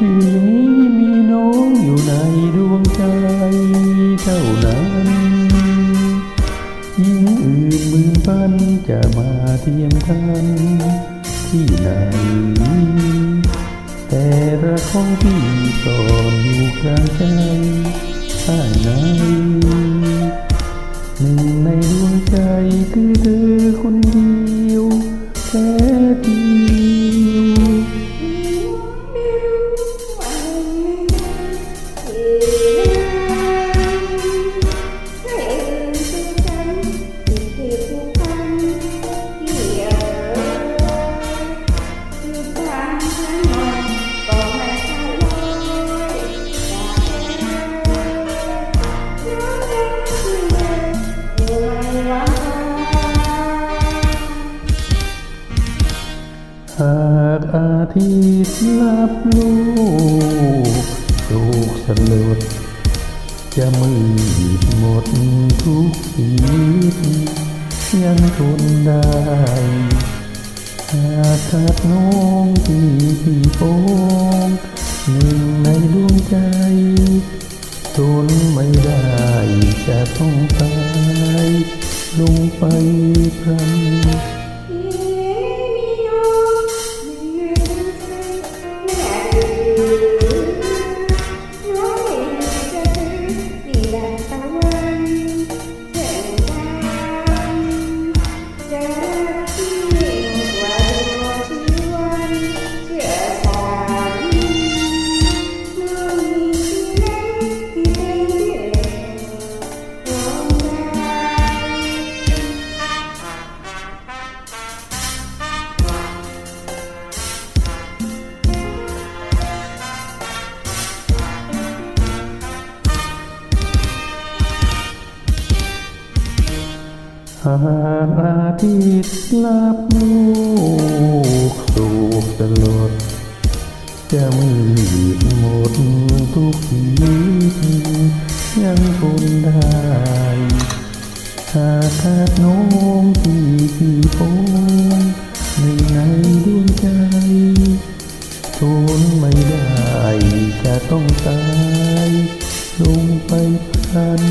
พี่นี้มีน้องอยู่ในดวงใจเท่านั้น ยิ่งอื่นมือบันจะมาเทียมทันที่ไหน แต่รักของพี่ซ่อนอยู่กลางใจข้างในหนึ่งในดวงใจคือเธอคนเดียว หากอาทิตย์ลับลูกลูกสลดจะมืดหมดทุกทียังทนได้หากขาดน้องที่พี่โป้งหนึ่งในดวงใจทนไม่ได้จะต้องตายลงไปพลัน หากอาทิตย์ลับลูกสูกตลอดจะมืดหมดทุกทียังทนได้หากขาดน้องที่พี่โป้งหนึ่งในดวงใจทนไม่ได้จะต้องตายลงไปพัน